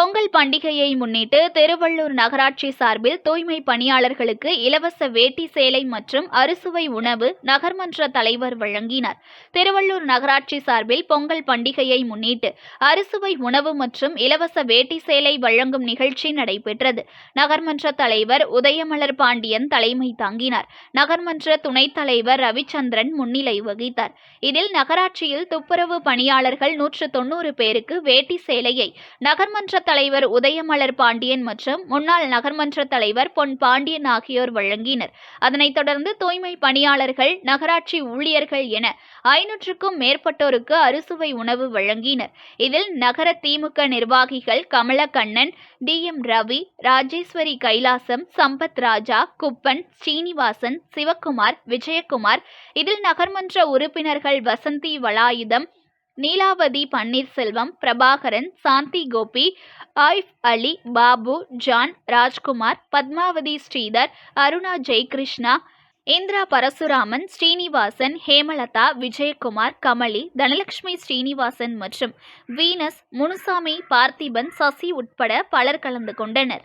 Pongal பண்டிகையை முன்னிட்டு திருவள்ளூர் நகராட்சி சார்பில் தூய்மை பணியாளர்களுக்கு இலவச வேட்டி சேலை மற்றும் அறுசுவை உணவு நகர்மன்ற தலைவர் வழங்கினார். திருவள்ளூர் நகராட்சி சார்பில் பொங்கல் பண்டிகையை முன்னிட்டு அறுசுவை உணவு மற்றும் இலவச வேட்டி சேலை வழங்கும் நிகழ்ச்சி நடைபெற்றது. நகர்மன்ற தலைவர் உதயமலர் பாண்டியன் தலைமை தாங்கினார். நகர்மன்ற துணைத் தலைவர் ரவிச்சந்திரன் முன்னிலை வகித்தார். இதில் நகராட்சியில் துப்புரவு பணியாளர்கள் நூற்று தொண்ணூறு பேருக்கு வேட்டி சேலையை நகர்மன்ற தலைவர் உதயமலர் பாண்டியன் மற்றும் முன்னாள் நகர்மன்ற தலைவர் பொன் பாண்டியன் ஆகியோர் வழங்கினர். அதனைத் தொடர்ந்து தூய்மை பணியாளர்கள் நகராட்சி ஊழியர்கள் என ஐநூற்றுக்கும் மேற்பட்டோருக்கு அறுசுவை உணவு வழங்கினர். இதில் நகர திமுக நிர்வாகிகள் கமலக்கண்ணன் டி எம் ரவி ராஜேஸ்வரி கைலாசம் சம்பத் ராஜா குப்பன் ஸ்ரீனிவாசன் சிவக்குமார் விஜயகுமார் இதில் நகர்மன்ற உறுப்பினர்கள் வசந்தி வலாயுதம் நீலாவதி பன்னீர்செல்வம் பிரபாகரன் சாந்தி கோபி ஆயிஃப் அலி பாபு ஜான் ராஜ்குமார் பத்மாவதி ஸ்ரீதர் அருணா ஜெயகிருஷ்ணா இந்திரா பரசுராமன் ஸ்ரீனிவாசன் ஹேமலதா விஜயகுமார் கமலி தனலட்சுமி ஸ்ரீனிவாசன் மற்றும் வீனஸ் முனுசாமி பார்த்திபன் சசி உட்பட பலர் கலந்து கொண்டனர்.